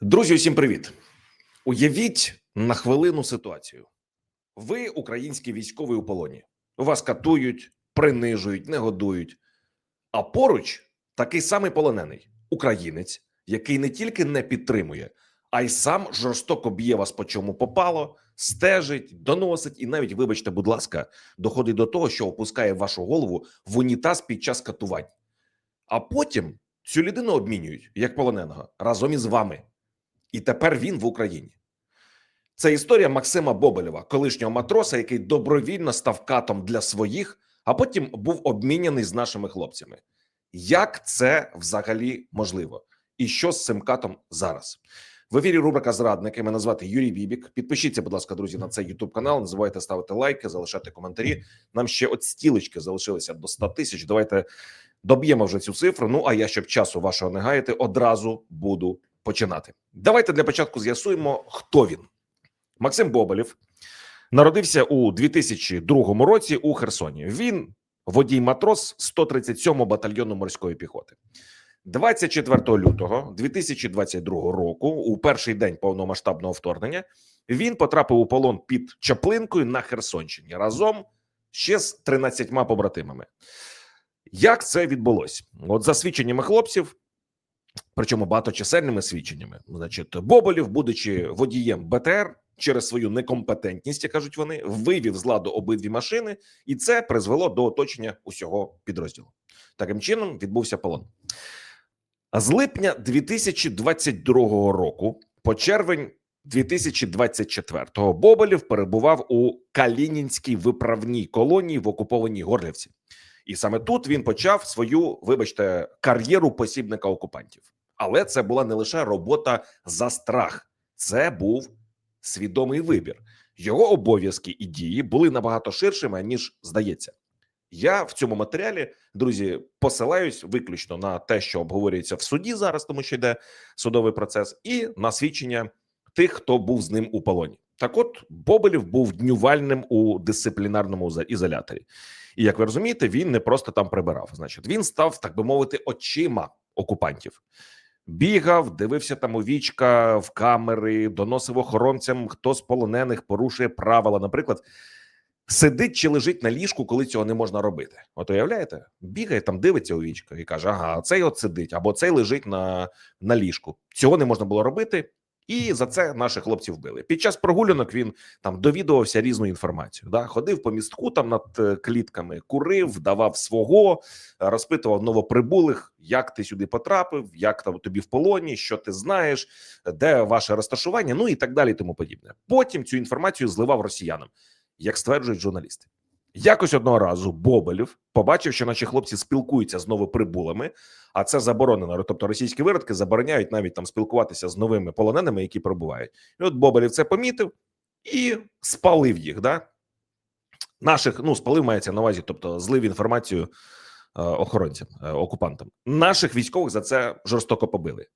Друзі, усім привіт! Уявіть на хвилину ситуацію. Ви український військовий у полоні. Вас катують, принижують, не годують. А поруч такий самий полонений українець, який не тільки не підтримує, а й сам жорстоко б'є вас по чому попало, стежить, доносить і навіть, вибачте, будь ласка, доходить до того, що опускає вашу голову в унітаз під час катувань. А потім цю людину обмінюють як полоненого разом із вами. І тепер він в Україні. Це історія Максима Бобелєва, колишнього матроса, який добровільно став катом для своїх, а потім був обміняний з нашими хлопцями. Як це взагалі можливо? І що з цим катом зараз? В ефірі рубрика Зрадники. Мене звати Юрій Бібік. Підпишіться, будь ласка, друзі, на цей Ютуб канал. Не забувайте ставити лайки, залишати коментарі. Нам ще от стілечки залишилися до 100 тисяч. Давайте доб'ємо вже цю цифру. Ну а я, щоб часу вашого не гаяти, одразу буду починати. Давайте для початку з'ясуємо, хто він. Максим Боболєв народився у 2002 році у Херсоні. Він водій матрос 137 батальйону морської піхоти. 24 лютого 2022 року, у перший день повномасштабного вторгнення, він потрапив у полон під Чаплинкою на Херсонщині разом ще з 13 побратимами. Як це відбулося? От за свідченнями хлопців, причому багаточисельними свідченнями, значить, Боболів, будучи водієм БТР, через свою некомпетентність, як кажуть вони, вивів з ладу обидві машини, і це призвело до оточення усього підрозділу. Таким чином відбувся полон. А з липня 2022 року по червень 2024 Боболєв перебував у Калінінській виправній колонії в окупованій Горлівці. І саме тут він почав свою, вибачте, кар'єру посібника окупантів. Але це була не лише робота за страх, це був свідомий вибір. Його обов'язки і дії були набагато ширшими ніж здається. Я в цьому матеріалі, друзі, посилаюсь виключно на те, що обговорюється в суді зараз, тому що йде судовий процес, і на свідчення тих, хто був з ним у полоні. Так, от Бобелів був днювальним у дисциплінарному ізо- ізоляторі. І як ви розумієте, він не просто там прибирав. Значить, він став, так би мовити, очима окупантів. Бігав, дивився там у вічка в камери, доносив охоронцям, хто з полонених порушує правила. Наприклад, сидить чи лежить на ліжку, коли цього не можна робити. От уявляєте, бігає там, дивиться у вічка і каже: Ага, цей от сидить, або цей лежить на, на ліжку. Цього не можна було робити. І за це наших хлопців вбили. Під час прогулянок він там довідувався різну інформацію. Да? Ходив по містку там над е, клітками, курив, давав свого, розпитував новоприбулих, як ти сюди потрапив, як там тобі в полоні, що ти знаєш, де ваше розташування, ну і так далі, тому подібне. Потім цю інформацію зливав росіянам, як стверджують журналісти. Якось одного разу Бобелів побачив, що наші хлопці спілкуються з новоприбулими, а це заборонено. Тобто російські виродки забороняють навіть там спілкуватися з новими полоненими, які прибувають. І от Бобелів це помітив і спалив їх. Да? Наших ну спалив мається на увазі, тобто злив інформацію е, охоронцям, е, окупантам. Наших військових за це жорстоко побили.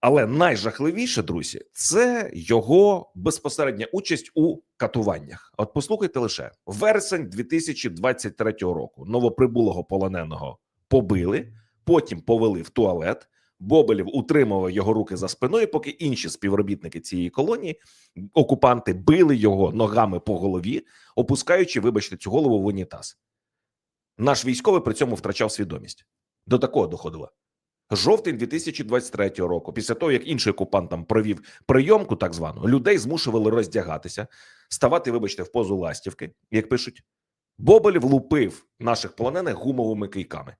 Але найжахливіше, друзі, це його безпосередня участь у катуваннях. От послухайте лише вересень 2023 року. Новоприбулого полоненого побили, потім повели в туалет. Бобелів утримував його руки за спиною, поки інші співробітники цієї колонії, окупанти, били його ногами по голові, опускаючи, вибачте, цю голову в унітаз. Наш військовий при цьому втрачав свідомість. До такого доходило. Жовтень 2023 року, після того як інший окупант там провів прийомку, так звану, людей змушували роздягатися, ставати, вибачте, в позу ластівки, як пишуть. Бобель влупив наших полонених гумовими кийками.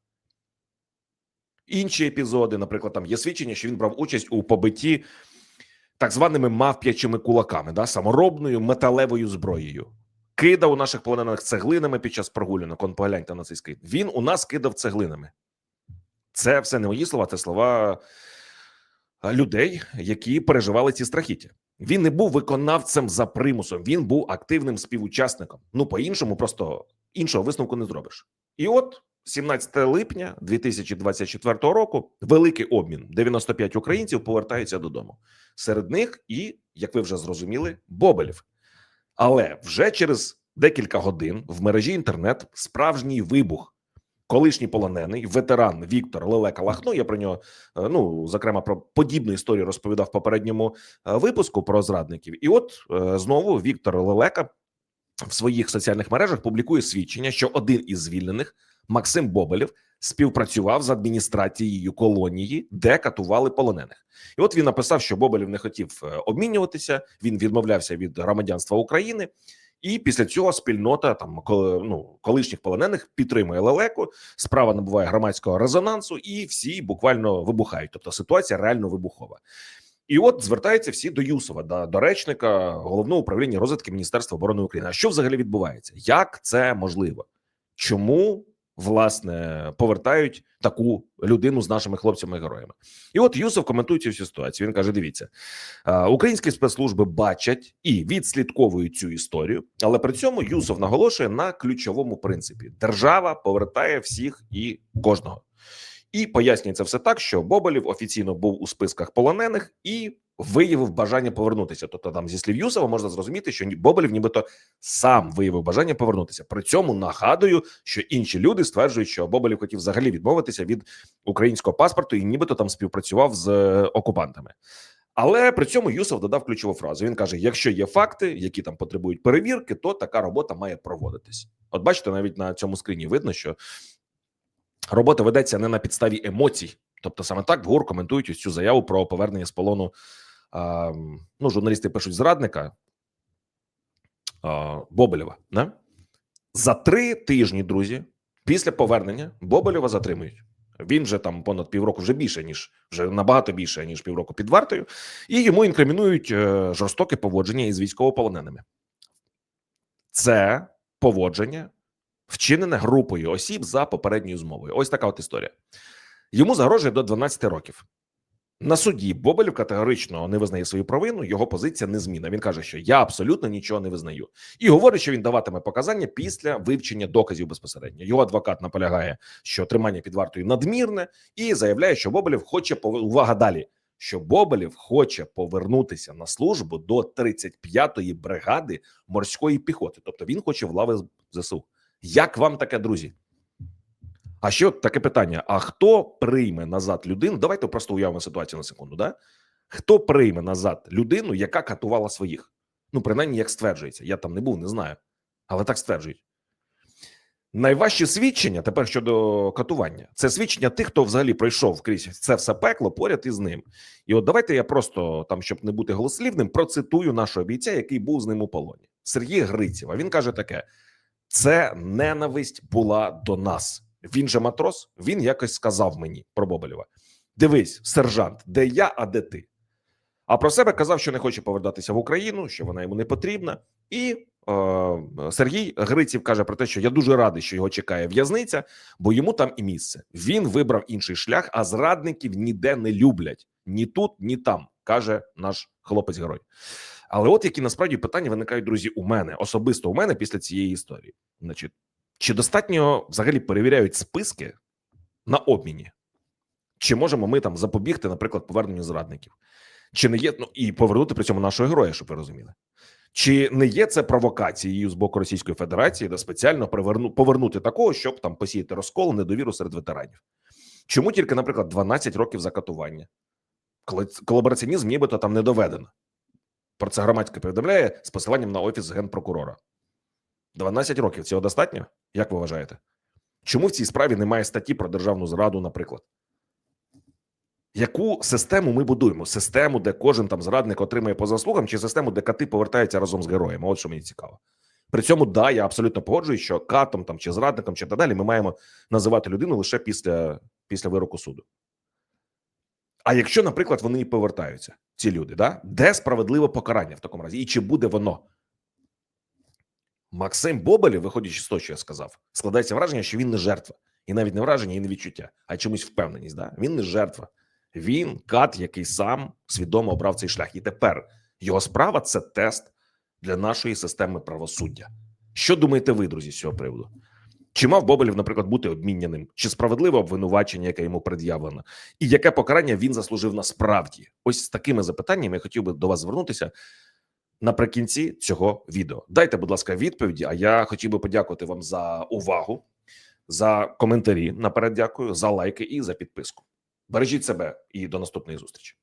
Інші епізоди, наприклад, там є свідчення, що він брав участь у побитті так званими мавп'ячими кулаками, да, саморобною металевою зброєю. Кидав у наших полонених цеглинами під час прогулянок. Он погляньте. Він у нас кидав цеглинами. Це все не мої слова, це слова людей, які переживали ці страхіття. Він не був виконавцем за примусом, він був активним співучасником. Ну, по-іншому, просто іншого висновку не зробиш. І от 17 липня 2024 року великий обмін. 95 українців повертаються додому. Серед них і, як ви вже зрозуміли, Бобелів. Але вже через декілька годин в мережі інтернет справжній вибух. Колишній полонений, ветеран Віктор Лелека Лахно. Я про нього е, ну зокрема про подібну історію розповідав в попередньому е, випуску про зрадників. І от е, знову Віктор Лелека в своїх соціальних мережах публікує свідчення, що один із звільнених Максим Бобелєв співпрацював з адміністрацією колонії, де катували полонених. І от він написав, що Бобелєв не хотів обмінюватися. Він відмовлявся від громадянства України. І після цього спільнота там ну, колишніх полонених підтримує лелеку. Справа набуває громадського резонансу, і всі буквально вибухають. Тобто ситуація реально вибухова. І от звертаються всі до Юсова, до, до речника головного управління розвитки Міністерства оборони України. А що взагалі відбувається? Як це можливо? Чому власне повертають таку людину з нашими хлопцями-героями? І от Юсов коментує цю ситуацію. Він каже: дивіться, українські спецслужби бачать і відслідковують цю історію, але при цьому Юсов наголошує на ключовому принципі: держава повертає всіх і кожного. І пояснюється все так, що Боболів офіційно був у списках полонених і виявив бажання повернутися. Тобто, там зі слів Юсова можна зрозуміти, що Боболів нібито сам виявив бажання повернутися. При цьому нагадую, що інші люди стверджують, що Боболів хотів взагалі відмовитися від українського паспорту і нібито там співпрацював з е, окупантами. Але при цьому Юсов додав ключову фразу. Він каже: якщо є факти, які там потребують перевірки, то така робота має проводитись. От бачите, навіть на цьому скріні видно, що робота ведеться не на підставі емоцій. Тобто, саме так в ГУР коментують ось цю заяву про повернення з полону. Ну, журналісти пишуть зрадника а, Бобелєва. Не? За три тижні, друзі, після повернення Бобелєва затримують. Він вже там понад півроку, вже більше ніж вже набагато більше ніж півроку під вартою, і йому інкримінують е, жорстоке поводження із військовополоненими. Це поводження вчинене групою осіб за попередньою змовою. Ось така от історія. Йому загрожує до 12 років. На суді Бобелів категорично не визнає свою провину. Його позиція незмінна. Він каже, що я абсолютно нічого не визнаю, і говорить, що він даватиме показання після вивчення доказів безпосередньо. Його адвокат наполягає, що тримання під вартою надмірне, і заявляє, що Бобелів хоче увага далі. Що Бобелів хоче повернутися на службу до 35-ї бригади морської піхоти, тобто він хоче в лави ЗСУ. Як вам таке, друзі? А ще от таке питання: а хто прийме назад людину? Давайте просто уявимо ситуацію на секунду. Да? Хто прийме назад людину, яка катувала своїх? Ну, принаймні, як стверджується. Я там не був, не знаю, але так стверджують. Найважче свідчення тепер щодо катування це свідчення тих, хто взагалі пройшов крізь це все пекло поряд із ним. І от давайте я просто там, щоб не бути голослівним, процитую нашого бійця, який був з ним у полоні. Сергій Гриців. А він каже таке: це ненависть була до нас. Він же матрос. Він якось сказав мені про Боболєва: Дивись, сержант, де я, а де ти? А про себе казав, що не хоче повертатися в Україну, що вона йому не потрібна. І е, Сергій Гриців каже про те, що я дуже радий, що його чекає в'язниця, бо йому там і місце. Він вибрав інший шлях, а зрадників ніде не люблять ні тут, ні там, каже наш хлопець-герой. Але от які насправді питання виникають, друзі, у мене особисто у мене після цієї історії. Значить, чи достатньо взагалі перевіряють списки на обміні? Чи можемо ми там запобігти, наприклад, поверненню зрадників? Чи не є ну і повернути при цьому нашого героя, щоб ви розуміли? Чи не є це провокацією з боку Російської Федерації, де спеціально приверну, повернути такого, щоб там посіяти розкол, недовіру серед ветеранів? Чому тільки, наприклад, 12 років за катування? Коли колабораціонізм нібито там не доведено. Про це громадське повідомляє з посиланням на офіс генпрокурора. 12 років цього достатньо? Як ви вважаєте? Чому в цій справі немає статті про державну зраду, наприклад? Яку систему ми будуємо? Систему, де кожен там зрадник отримує по заслугам, чи систему, де кати повертаються разом з героями? От що мені цікаво. При цьому, да, я абсолютно погоджуюсь, що катом там чи зрадником, чи так далі, ми маємо називати людину лише після, після вироку суду. А якщо, наприклад, вони і повертаються, ці люди, да? де справедливе покарання в такому разі? І чи буде воно? Максим Бобелєв, виходячи з того, що я сказав, складається враження, що він не жертва. І навіть не враження, і не відчуття, а чомусь впевненість. Да? Він не жертва. Він кат, який сам свідомо обрав цей шлях. І тепер його справа це тест для нашої системи правосуддя. Що думаєте ви, друзі, з цього приводу? Чи мав Бобелєв, наприклад, бути обміняним? Чи справедливе обвинувачення, яке йому пред'явлено? І яке покарання він заслужив насправді? Ось з такими запитаннями я хотів би до вас звернутися наприкінці цього відео. Дайте, будь ласка, відповіді. А я хотів би подякувати вам за увагу, за коментарі. Наперед, дякую, за лайки і за підписку. Бережіть себе і до наступної зустрічі.